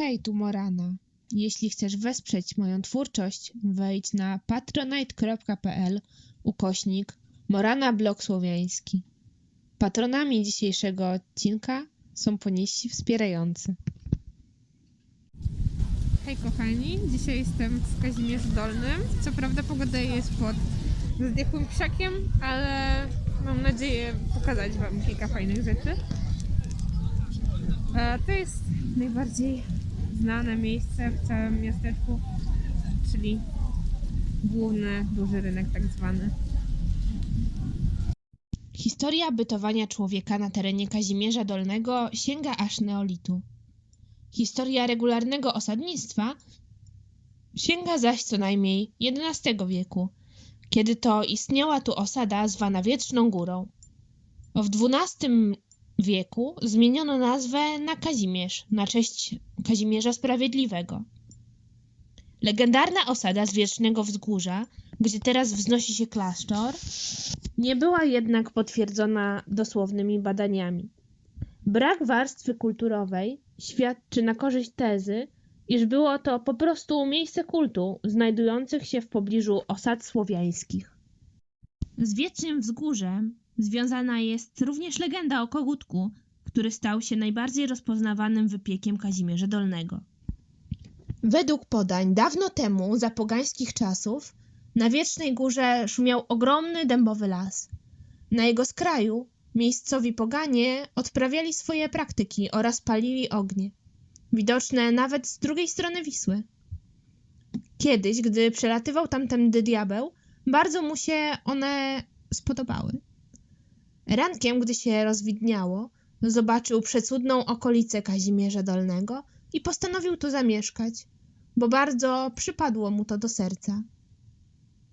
Hej, tu Morana. Jeśli chcesz wesprzeć moją twórczość, wejdź na patronite.pl ukośnik Morana Blog Słowiański. Patronami dzisiejszego odcinka są poniści wspierający. Hej kochani, dzisiaj jestem w Kazimierzu Dolnym. Co prawda pogoda jest pod zdechłym krzakiem, ale mam nadzieję pokazać Wam kilka fajnych rzeczy. E, To jest najbardziej znane miejsce w całym miasteczku, czyli główny duży rynek tak zwany. Historia bytowania człowieka na terenie Kazimierza Dolnego sięga aż neolitu. Historia regularnego osadnictwa sięga zaś co najmniej XI wieku, kiedy to istniała tu osada zwana Wietrzną Górą. W XII wieku zmieniono nazwę na Kazimierz, na cześć Kazimierza Sprawiedliwego. Legendarna osada z Wiecznego Wzgórza, gdzie teraz wznosi się klasztor, nie była jednak potwierdzona dosłownymi badaniami. Brak warstwy kulturowej świadczy na korzyść tezy, iż było to po prostu miejsce kultu znajdujących się w pobliżu osad słowiańskich. Z Wiecznym Wzgórzem związana jest również legenda o kogutku, który stał się najbardziej rozpoznawanym wypiekiem Kazimierza Dolnego. Według podań dawno temu, za pogańskich czasów, na Wiecznej Górze szumiał ogromny dębowy las. Na jego skraju miejscowi poganie odprawiali swoje praktyki oraz palili ognie, widoczne nawet z drugiej strony Wisły. Kiedyś, gdy przelatywał tamtędy diabeł, bardzo mu się one spodobały. Rankiem, gdy się rozwidniało, zobaczył przecudną okolicę Kazimierza Dolnego i postanowił tu zamieszkać, bo bardzo przypadło mu to do serca.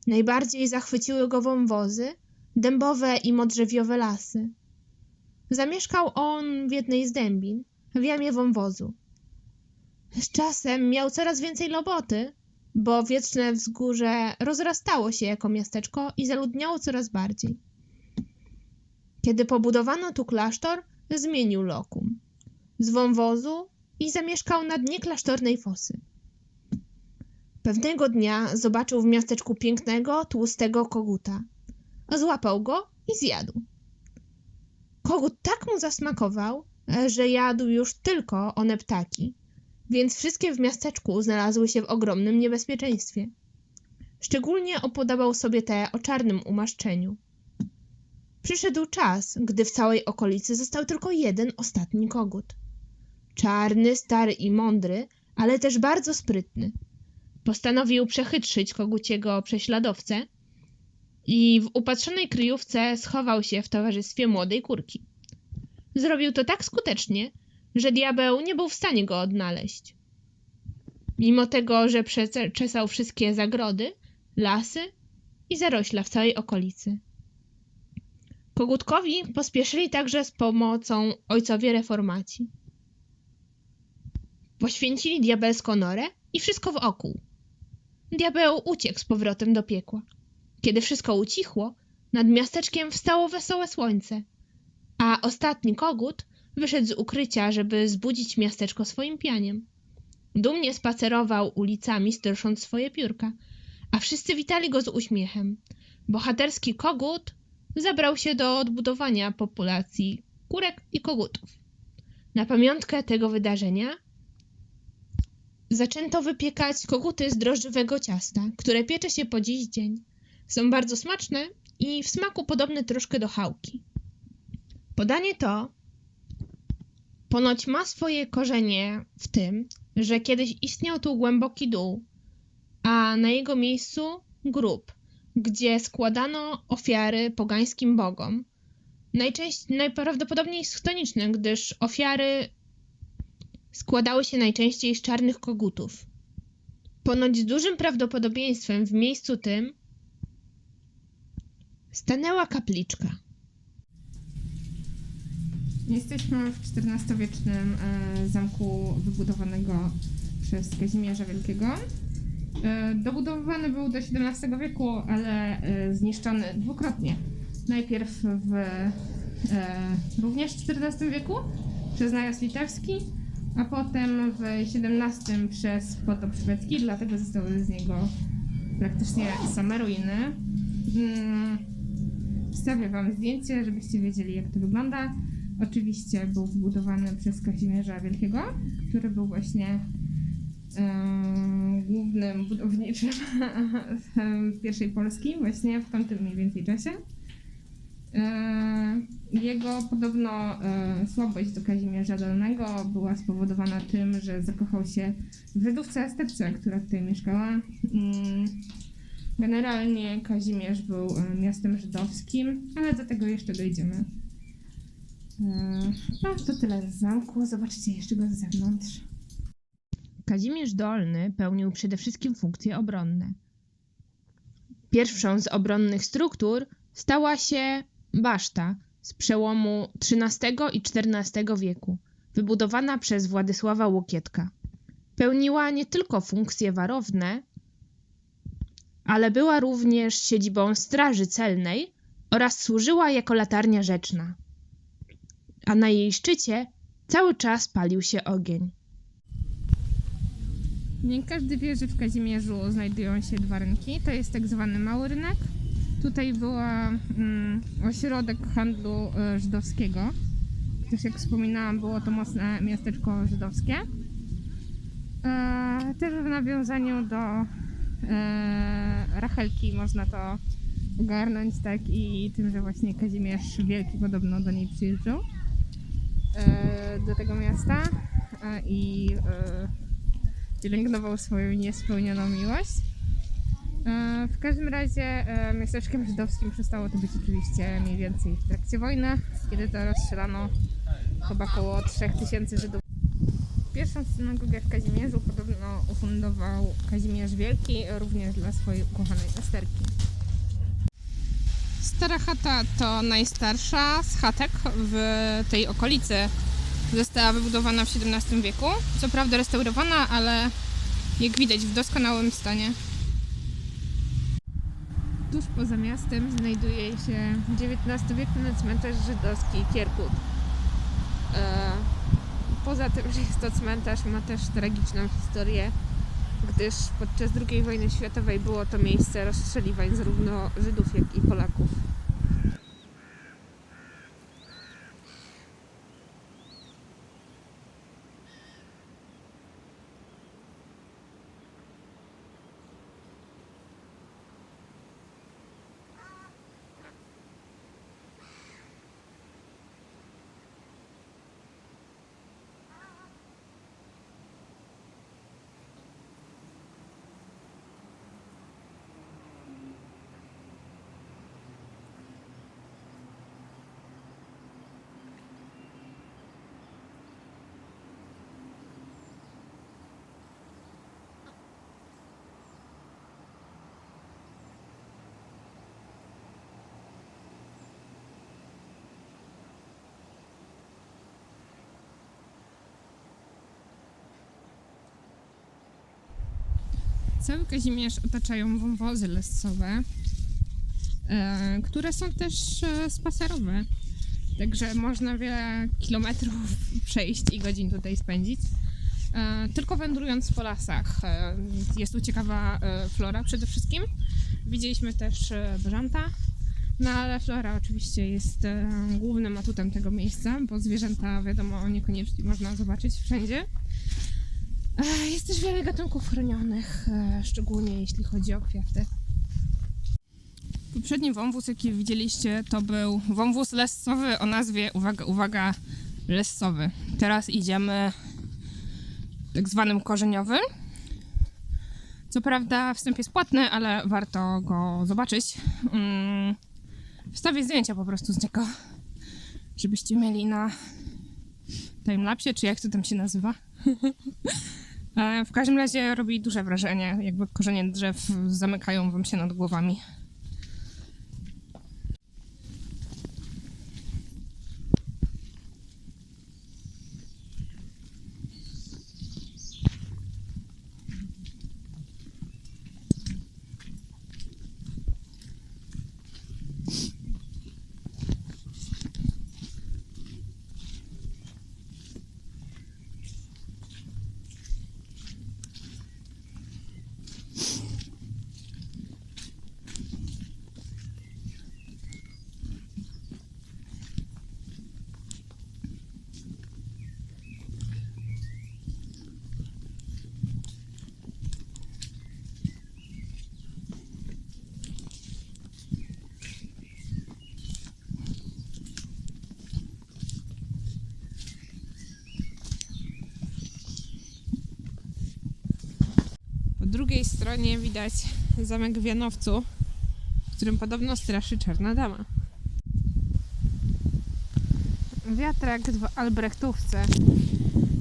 Najbardziej zachwyciły go wąwozy, dębowe i modrzewiowe lasy. Zamieszkał on w jednej z dębin, w jamie wąwozu. Z czasem miał coraz więcej roboty, bo wieczne wzgórze rozrastało się jako miasteczko i zaludniało coraz bardziej. Kiedy pobudowano tu klasztor, zmienił lokum z wąwozu i zamieszkał na dnie klasztornej fosy. Pewnego dnia zobaczył w miasteczku pięknego, tłustego koguta. Złapał go i zjadł. Kogut tak mu zasmakował, że jadł już tylko one ptaki, więc wszystkie w miasteczku znalazły się w ogromnym niebezpieczeństwie. Szczególnie opodobał sobie te o czarnym umaszczeniu. Przyszedł czas, gdy w całej okolicy został tylko jeden ostatni kogut. Czarny, stary i mądry, ale też bardzo sprytny. Postanowił przechytrzyć koguciego prześladowcę i w upatrzonej kryjówce schował się w towarzystwie młodej kurki. Zrobił to tak skutecznie, że diabeł nie był w stanie go odnaleźć. Mimo tego, że przeczesał wszystkie zagrody, lasy i zarośla w całej okolicy. Kogutkowi pospieszyli także z pomocą ojcowie reformacji. Poświęcili diabelską norę i wszystko wokół. Diabeł uciekł z powrotem do piekła. Kiedy wszystko ucichło, nad miasteczkiem wstało wesołe słońce, a ostatni kogut wyszedł z ukrycia, żeby zbudzić miasteczko swoim pianiem. Dumnie spacerował ulicami, strosząc swoje piórka, a wszyscy witali go z uśmiechem. Bohaterski kogut zabrał się do odbudowania populacji kurek i kogutów. Na pamiątkę tego wydarzenia zaczęto wypiekać koguty z drożdżowego ciasta, które piecze się po dziś dzień. Są bardzo smaczne i w smaku podobne troszkę do chałki. Podanie to ponoć ma swoje korzenie w tym, że kiedyś istniał tu głęboki dół, a na jego miejscu grób, gdzie składano ofiary pogańskim bogom. Najczęściej, najprawdopodobniej chtoniczne, gdyż ofiary składały się najczęściej z czarnych kogutów. Ponoć z dużym prawdopodobieństwem w miejscu tym stanęła kapliczka. Jesteśmy w XIV-wiecznym e, zamku wybudowanego przez Kazimierza Wielkiego. E, dobudowany był do XVII wieku, ale e, zniszczony dwukrotnie. Najpierw w e, również XIV wieku przez najazd litewski, a potem w XVII przez potop szwedzki, dlatego zostały z niego praktycznie same ruiny. Mm, Wstawię Wam zdjęcie, żebyście wiedzieli, jak to wygląda. Oczywiście był zbudowany przez Kazimierza Wielkiego, który był właśnie głównym budowniczym pierwszej Polski, właśnie w tamtym mniej więcej czasie. E, Jego podobno e, słabość do Kazimierza Dolnego była spowodowana tym, że zakochał się w Żydówce Estepce, która tutaj mieszkała. Mm, Generalnie Kazimierz był e, miastem żydowskim, ale do tego jeszcze dojdziemy. No, to tyle z zamku. Zobaczcie jeszcze go z zewnątrz. Kazimierz Dolny pełnił przede wszystkim funkcje obronne. Pierwszą z obronnych struktur stała się baszta z przełomu XIII i XIV wieku, wybudowana przez Władysława Łokietka. Pełniła nie tylko funkcje warowne, ale była również siedzibą Straży Celnej oraz służyła jako latarnia rzeczna. A na jej szczycie cały czas palił się ogień. Nie każdy wie, że w Kazimierzu znajdują się dwa rynki. To jest tak zwany mały rynek. Tutaj była mm, ośrodek handlu e, żydowskiego. Też jak wspominałam, było to mocne miasteczko żydowskie. E, też w nawiązaniu do e, Rachelki można to ogarnąć, tak? I tym, że właśnie Kazimierz Wielki podobno do niej przyjeżdżał e, do tego miasta e, i e, pielęgnował swoją niespełnioną miłość. E, W każdym razie e, miasteczkiem żydowskim przestało to być oczywiście mniej więcej w trakcie wojny, kiedy to rozstrzelano chyba około 3000 Żydów. Pierwszą synagogę w Kazimierzu podobno ufundował Kazimierz Wielki, również dla swojej ukochanej Esterki. Stara chata to najstarsza z chatek w tej okolicy. Została wybudowana w XVII wieku. Co prawda restaurowana, ale jak widać w doskonałym stanie. Tuż poza miastem znajduje się XIX-wieczny cmentarz żydowski Kierkut. E, Poza tym, że jest to cmentarz, ma też tragiczną historię, gdyż podczas II wojny światowej było to miejsce rozstrzeliwań zarówno Żydów, jak i Polaków. Cały Kazimierz otaczają wąwozy lescowe, e, które są też e, spacerowe. Także można wiele kilometrów przejść i godzin tutaj spędzić. E, tylko wędrując po lasach. Jest tu ciekawa flora przede wszystkim. Widzieliśmy też brząta. No ale flora oczywiście jest głównym atutem tego miejsca, bo zwierzęta wiadomo niekoniecznie można zobaczyć wszędzie. Jest też wiele gatunków chronionych, e, szczególnie jeśli chodzi o kwiaty. Poprzedni wąwóz, jaki widzieliście, to był wąwóz lescowy o nazwie, uwaga, uwaga. Teraz idziemy tak zwanym korzeniowym. Co prawda wstęp jest płatny, ale warto go zobaczyć. Mm, Wstawię zdjęcia po prostu z niego, żebyście mieli na timelapsie, czy jak to tam się nazywa. E, W każdym razie robi duże wrażenie, jakby korzenie drzew zamykają wam się nad głowami. Drugiej stronie widać zamek w Janowcu, w którym podobno straszy czarna dama. Wiatrak w Albrechtówce.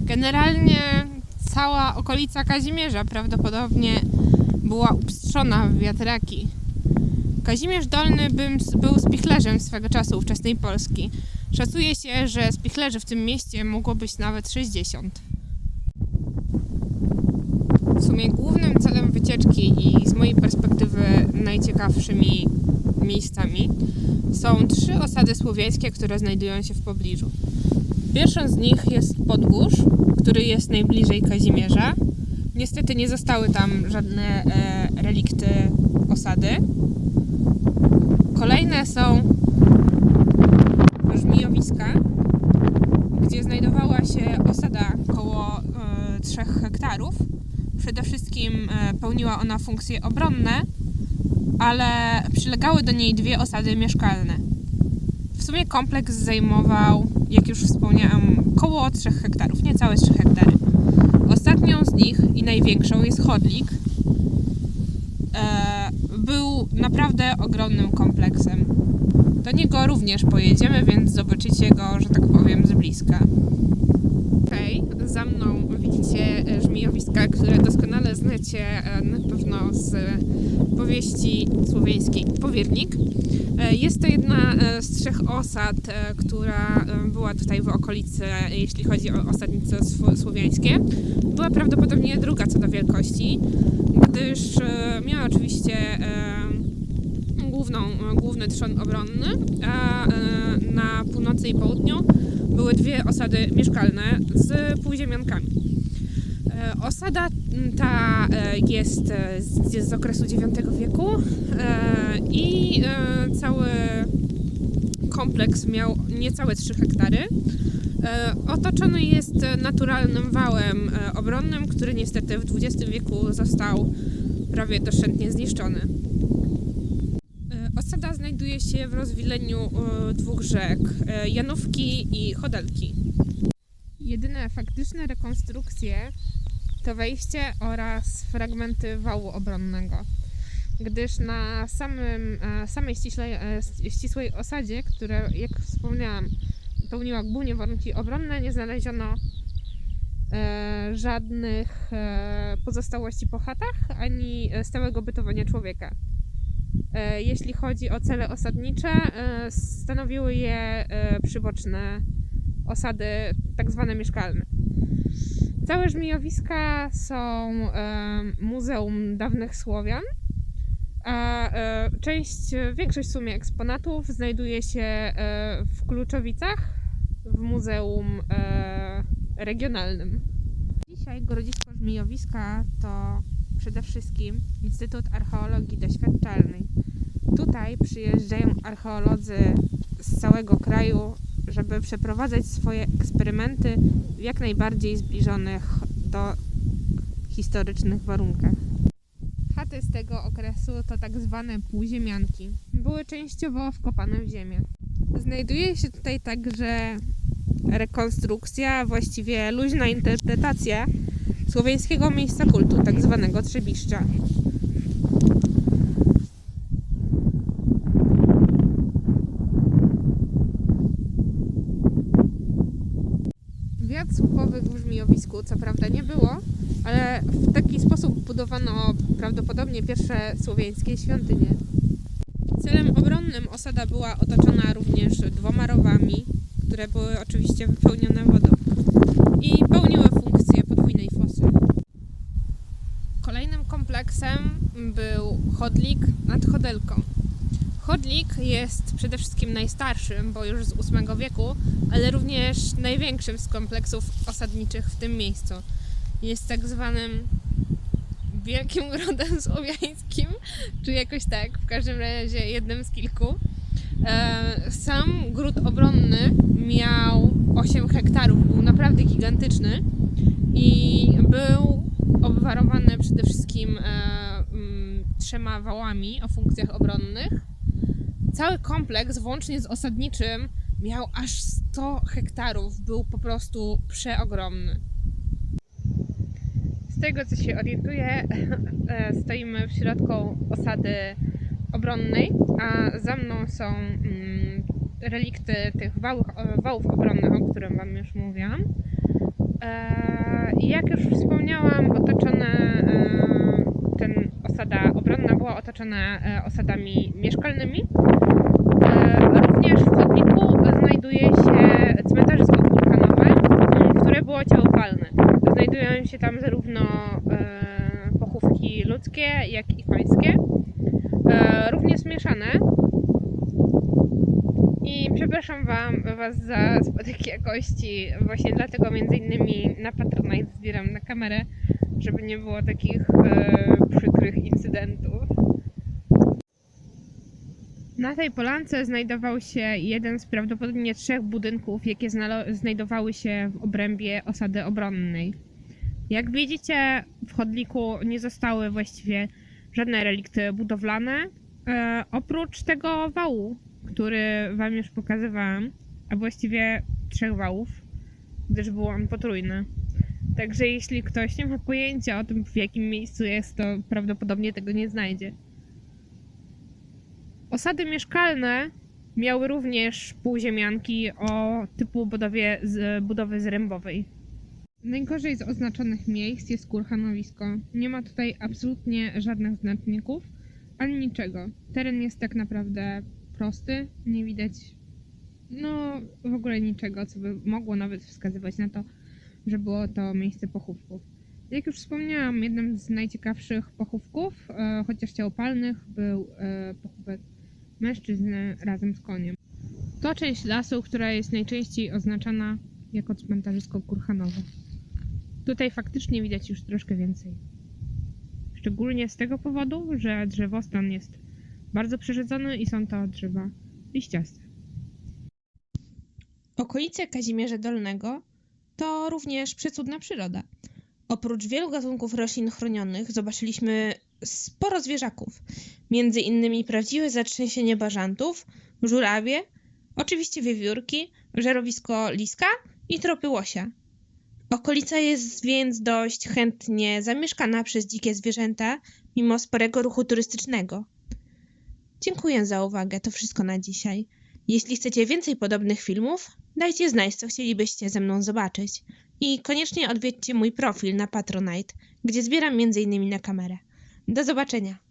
Generalnie cała okolica Kazimierza prawdopodobnie była upstrzona w wiatraki. Kazimierz Dolny był spichlerzem swego czasu ówczesnej Polski. Szacuje się, że spichlerzy w tym mieście mogło być nawet 60. Sumie głównym celem wycieczki i z mojej perspektywy najciekawszymi miejscami są trzy osady słowiańskie, które znajdują się w pobliżu. Pierwszą z nich jest Podgórz, który jest najbliżej Kazimierza. Niestety nie zostały tam żadne e, relikty osady. Kolejne są Żmijowiska, gdzie znajdowała się osada około e, 3 hektarów. Przede wszystkim e, pełniła ona funkcje obronne, ale przylegały do niej dwie osady mieszkalne. W sumie kompleks zajmował, jak już wspomniałam, około 3 hektarów, niecałe 3 hektary. Ostatnią z nich i największą jest chodlik. E, był naprawdę ogromnym kompleksem. Do niego również pojedziemy, więc zobaczycie go, że tak powiem, z bliska. Za mną widzicie e, żmijowiska, które doskonale znacie e, na pewno z powieści słowiańskiej Powiernik. E, Jest to jedna z trzech osad, która była tutaj w okolicy, jeśli chodzi o osadnice słowiańskie. Była prawdopodobnie druga co do wielkości, gdyż miała oczywiście główną, główny trzon obronny, a na północy i południu były dwie osady mieszkalne z półziemiankami. E, Osada ta e, jest e, z, z okresu IX wieku i cały kompleks miał niecałe 3 hektary. Otoczony jest naturalnym wałem obronnym, który niestety w XX wieku został prawie doszczętnie zniszczony. Znajduje się w rozwileniu e, dwóch rzek, e, Janówki i Chodelki. Jedyne faktyczne rekonstrukcje to wejście oraz fragmenty wału obronnego, gdyż na samym, e, samej ścisłej osadzie, która, jak wspomniałam, pełniła głównie warunki obronne, nie znaleziono e, żadnych e, pozostałości po chatach ani stałego bytowania człowieka. E, Jeśli chodzi o cele osadnicze, e, stanowiły je e, przyboczne osady, tak zwane mieszkalne. Całe żmijowiska są muzeum dawnych Słowian, a część, większość w sumie eksponatów znajduje się w Kluczowicach, w muzeum regionalnym. Dzisiaj Grodzisko Żmijowiska to przede wszystkim Instytut Archeologii Doświadczalnej. Tutaj przyjeżdżają archeolodzy z całego kraju, żeby przeprowadzać swoje eksperymenty w jak najbardziej zbliżonych do historycznych warunkach. Chaty z tego okresu to tak zwane półziemianki. Były częściowo wkopane w ziemię. Znajduje się tutaj także rekonstrukcja, właściwie luźna interpretacja słowiańskiego miejsca kultu, tak zwanego Trzebiszcza. Wiat słuchowych w Żmijowisku co prawda nie było, ale w taki sposób budowano prawdopodobnie pierwsze słowiańskie świątynie. Celem obronnym osada była otoczona również dwoma rowami, które były oczywiście wypełnione wodą i pełniły funkcję podwójnej fosy. Kolejnym kompleksem był chodlik nad Chodelką. Chodlik jest przede wszystkim najstarszym, bo już z VIII wieku, ale również największym z kompleksów osadniczych w tym miejscu. Jest tak zwanym wielkim rodem słowiańskim, czy jakoś tak, w każdym razie jednym z kilku. E, Sam gród obronny miał 8 hektarów, był naprawdę gigantyczny i był obwarowany przede wszystkim e, trzema wałami o funkcjach obronnych. Cały kompleks, włącznie z osadniczym, miał aż 100 hektarów. Był po prostu przeogromny. Z tego co się orientuję, stoimy w środku osady obronnej, a za mną są mm, relikty tych wałów, wałów obronnych, o którym Wam już mówiłam. E, Jak już wspomniałam, otoczone, e, osada obronna była otoczona e, osadami mieszkalnymi. E, Również w chodniku znajduje się cmentarzysko wulkanowe, które było ciałopalne. Znajdują się tam zarówno e, pochówki ludzkie, jak i pańskie, również mieszane. I przepraszam wam, Was za spadek jakości. Właśnie dlatego między innymi na Patronite zbieram na kamerę, żeby nie było takich e, przykrych incydentów. Na tej polance znajdował się jeden z prawdopodobnie trzech budynków, jakie znajdowały się w obrębie osady obronnej. Jak widzicie, w chodniku nie zostały właściwie żadne relikty budowlane, e, oprócz tego wału, który Wam już pokazywałam, a właściwie trzech wałów, gdyż był on potrójny. Także jeśli ktoś nie ma pojęcia o tym, w jakim miejscu jest, to prawdopodobnie tego nie znajdzie. Osady mieszkalne miały również półziemianki o typu budowie z, budowy zrębowej. Najgorzej z oznaczonych miejsc jest kurhanowisko. Nie ma tutaj absolutnie żadnych znaczników, ani niczego. Teren jest tak naprawdę prosty, nie widać no w ogóle niczego, co by mogło nawet wskazywać na to, że było to miejsce pochówków. Jak już wspomniałam, jednym z najciekawszych pochówków, e, chociaż ciałopalnych, był e, pochówek mężczyzny razem z koniem. To część lasu, która jest najczęściej oznaczana jako cmentarzysko kurhanowe. Tutaj faktycznie widać już troszkę więcej. Szczególnie z tego powodu, że drzewostan jest bardzo przerzedzony i są to drzewa liściaste. Okolice Kazimierza Dolnego to również przecudna przyroda. Oprócz wielu gatunków roślin chronionych zobaczyliśmy sporo zwierzaków, między innymi prawdziwe zatrzęsienie bażantów, żurawie, oczywiście wiewiórki, żerowisko liska i tropy łosia. Okolica jest więc dość chętnie zamieszkana przez dzikie zwierzęta, mimo sporego ruchu turystycznego. Dziękuję za uwagę, to wszystko na dzisiaj. Jeśli chcecie więcej podobnych filmów, dajcie znać, co chcielibyście ze mną zobaczyć. I koniecznie odwiedźcie mój profil na Patronite, gdzie zbieram m.in. na kamerę. Do zobaczenia!